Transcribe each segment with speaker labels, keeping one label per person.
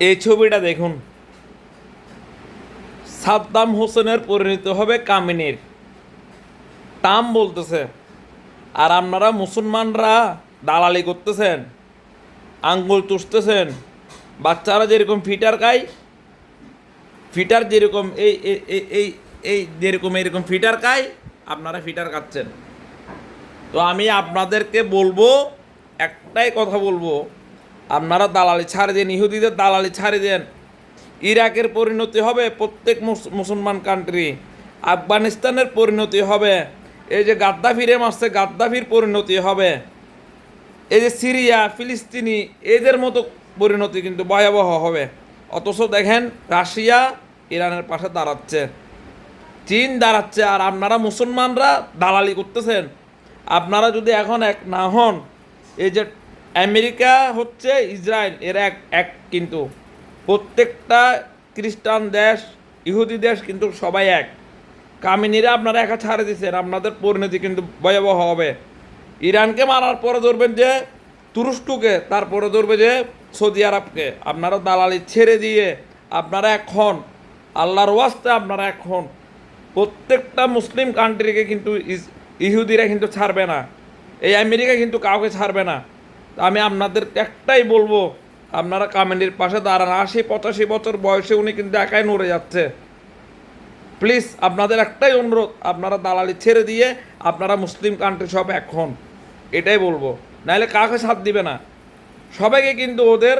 Speaker 1: এই ছবিটা দেখুন। সাদ্দাম হোসেনের পরিণত হবে কামিনীর। তাম বলতেছে, আর আপনারা মুসলমানরা দালালি করতেছেন, আঙ্গুল চুষতেছেন বাচ্চারা যেরকম ফিটার খায়, ফিটার যেরকম এই- এই এই যেরকম এরকম ফিটার খায়, আপনারা ফিটার খাচ্ছেন। তো আমি আপনাদেরকে বলব, একটাই কথা বলব আপনারা দালালি ছাড়ে দেন, ইহুদিদের দালালি ছাড়ে দেন। ইরাকের পরিণতি হবে প্রত্যেক মুস- মুসলমান কান্ট্রি আফগানিস্তানের পরিণতি হবে। এই যে গাদ্দাফিরে মারছে, গাদ্দাফির পরিণতি হবে। এই যে সিরিয়া, ফিলিস্তিনি, এদের মতো পরিণতি কিন্তু ভয়াবহ হবে। অথচ দেখেন রাশিয়া ইরানের পাশে দাঁড়াচ্ছে। চীন দাঁড়াচ্ছে, আর আপনারা মুসলমানরা দালালি করতেছেন। আপনারা যদি এখন এক না হন, এই যে আমেরিকা হচ্ছে ইসরায়েল এরা এক এক কিন্তু। প্রত্যেকটা খ্রিস্টান দেশ, ইহুদি দেশ কিন্তু সবাই এক। কামিনীরা আপনারা একা ছাড়ে দিচ্ছেন আপনাদের পরিণতি কিন্তু ভয়াবহ হবে। ইরানকে মারার পরে ধরবেন যে, তুরস্ককে, তারপরে ধরবে যে, সৌদি আরবকে। আপনারা দালালি ছেড়ে দিয়ে আপনারা এখন আল্লাহর ওয়াস্তে আপনারা এখন প্রত্যেকটা মুসলিম কান্ট্রিকে কিন্তু ইহুদিরা কিন্তু ছাড়বে না। এই আমেরিকা কিন্তু কাউকে ছাড়বে না। আমি আপনাদের একটাই বলব, আপনারা কামেন্ডির পাশে দাঁড়ান। আশি, পঁচাশি বছর বয়সে উনি কিন্তু একাই নড়ে যাচ্ছে। প্লিজ আপনাদের একটাই অনুরোধ, আপনারা দালালি ছেড়ে দিয়ে আপনারা মুসলিম কান্ট্রি সব এখন। এটাই বলব। নাহলে কাউকে সাথ দিবে না। সবাইকে কিন্তু ওদের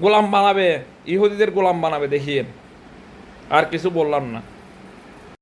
Speaker 1: গোলাম বানাবে, ইহুদিদের গোলাম বানাবে দেখিয়ে আর কিছু বললাম না।